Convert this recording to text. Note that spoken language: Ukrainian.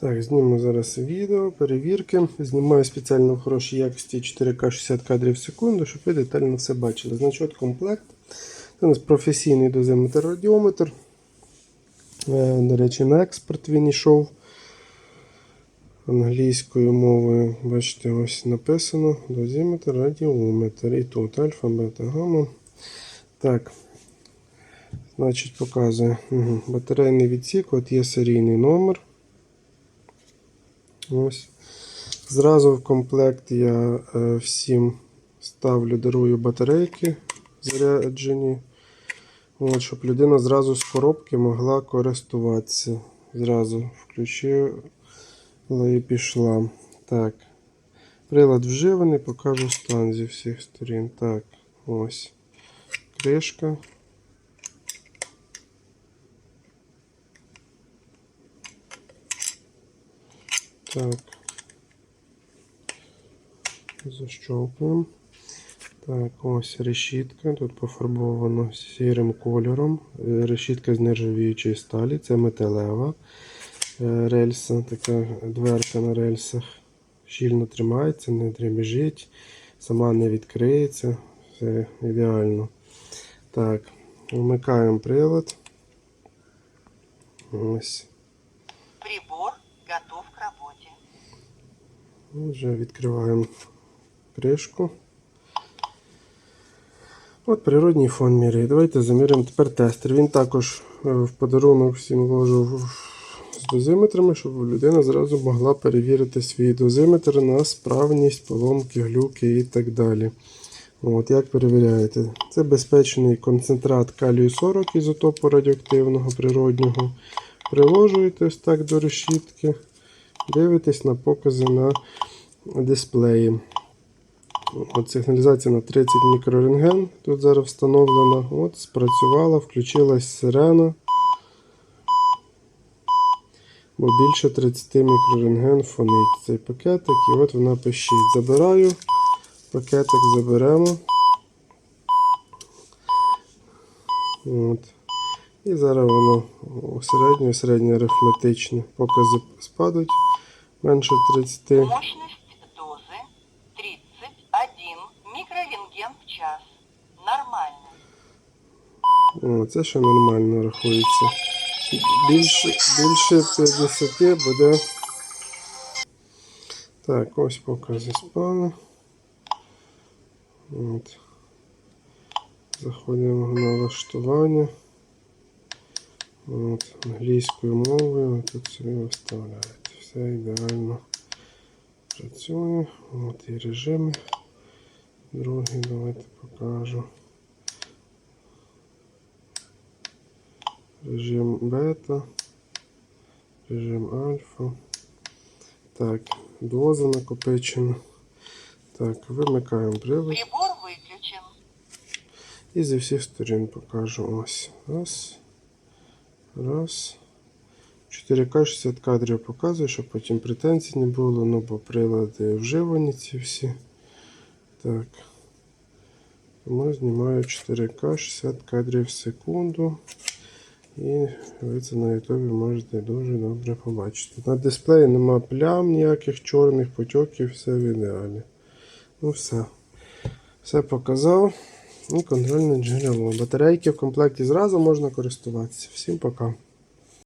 Так, зніму зараз відео, перевірки. Знімаю спеціально в хорошій якості 4К 60 кадрів в секунду, щоб ви детально все бачили. Значить, комплект. Це у нас професійний дозиметр радіометр. Е, До речі, на експорт він йшов англійською мовою. Бачите, ось написано дозиметр радіометр. І тут альфа, бета, гамма. Так. Значить, показує. Угу. Батарейний відсік, от є серійний номер. Ось. Зразу в комплект я е, всім ставлю, дарую батарейки заряджені. От, щоб людина зразу з коробки могла користуватися. Зразу включила і пішла. Так. Прилад вживаний, покажу стан зі всіх сторін. Так, ось. Кришка. Так. Защелкуємо. Так, ось решітка. Тут пофарбовано сірим кольором. Е, Решітка з нержавіючої сталі. Це металева е, рельса, така дверка на рельсах. Щільно тримається, не дребіжить, сама не відкриється. Все ідеально. Так, вмикаємо прилад. Ось. Прибор. Вже відкриваємо кришку. От природній фон міряє. Давайте заміряємо тепер тестер. Він також е, в подарунок всім вложу з дозиметрами, щоб людина зразу могла перевірити свій дозиметр на справність, поломки, глюки і так далі. От, Як перевіряєте? Це безпечний концентрат калію 40 ізотопу радіоактивного природнього. Приложуєте ось так до решітки, дивитесь на покази на дисплеї. От Сигналізація на 30 мікрорентген тут зараз встановлена. От Спрацювала, включилась сирена. Бо більше 30 мікрорентген фонить цей пакетик. І от вона пишіть. Забираю. Пакетик заберемо. От. І зараз воно середнє, середнє арифметичне. Покази спадуть менше 30. Мощность дозы 31 микрорентген в час. Нормально. О, це ще нормально рахується. Більше, більше 50 буде. Так, ось покази спали. От. Заходимо в налаштування. От, англійською мовою. Тут собі виставляєте. Все ідеально працює. От і режими. Другий давайте покажу. Режим бета, режим альфа. Так, доза накопичена. Так, вимикаємо прилад. Прибор выключен. І зі всіх сторін покажу. Ось. Раз. Раз. 4К 60 кадрів показує, щоб потім претензій не було, ну бо прилади вживані ці всі. Так. Тому знімаю 4К 60 кадрів в секунду. І ви це на ютубі можете дуже добре побачити. На дисплеї нема плям, ніяких чорних потьоків, все в ідеалі. Ну все. Все показав. І контрольне джерело. Батарейки в комплекті зразу можна користуватися. Всім пока.